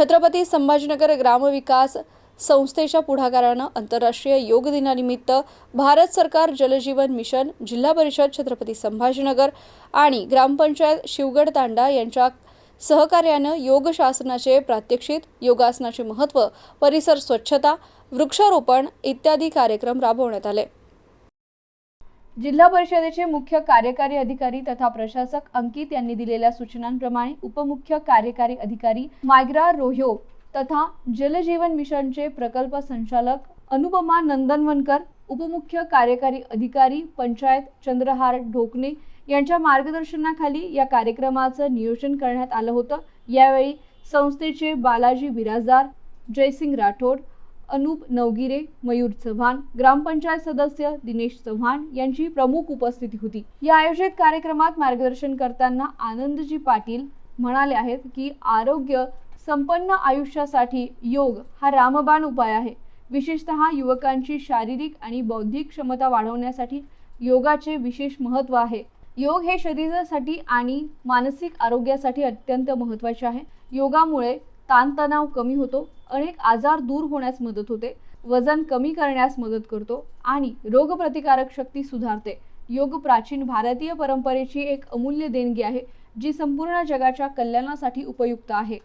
छत्रपती संभाजीनगर ग्रामविकास संस्थेच्या पुढाकारानं आंतरराष्ट्रीय योग दिनानिमित्त भारत सरकार जलजीवन मिशन जिल्हा परिषद छत्रपती संभाजीनगर आणि ग्रामपंचायत शिवगड तांडा यांच्या सहकार्यानं योग शासनाचे प्रात्यक्षित योगासनाचे महत्त्व परिसर स्वच्छता वृक्षारोपण इत्यादी कार्यक्रम राबवण्यात आले. जिल्हा परिषदेचे मुख्य कार्यकारी अधिकारी तथा प्रशासक अंकित यांनी दिलेल्या सूचनांप्रमाणे उपमुख्य कार्यकारी अधिकारी मायग्रा रोह्यो तथा जलजीवन मिशनचे प्रकल्प संचालक अनुपमा नंदनवनकर उपमुख्य कार्यकारी अधिकारी पंचायत चंद्रहार ढोकणे यांच्या मार्गदर्शनाखाली या कार्यक्रमाचं नियोजन करण्यात आलं होतं. यावेळी संस्थेचे बालाजी बिराजदार जयसिंग राठोड अनूप नवगिरे मयूर चव्हाण ग्रामपंचायत सदस्य दिनेश चव्हाण यांची प्रमुख उपस्थिती होती. या आयोजित कार्यक्रमात मार्गदर्शन करताना आनंदजी पाटील म्हणाले आहेत की आरोग्य संपन्न आयुष्यासाठी योग हा रामबाण उपाय आहे. विशेषतः युवकांची शारीरिक आणि बौद्धिक क्षमता वाढवण्यासाठी योगाचे विशेष महत्त्व आहे. योग हे शरीरासाठी आणि मानसिक आरोग्यासाठी अत्यंत महत्त्वाचे आहे. योगामुळे ताणतणाव कमी होतो अनेक आजार दूर होण्यास मदत होते वजन कमी करण्यास मदत करतो आणि रोगप्रतिकारक शक्ती सुधारते. योग प्राचीन भारतीय परंपरेची एक अमूल्य देणगी आहे जी संपूर्ण जगाच्या कल्याणासाठी उपयुक्त आहे.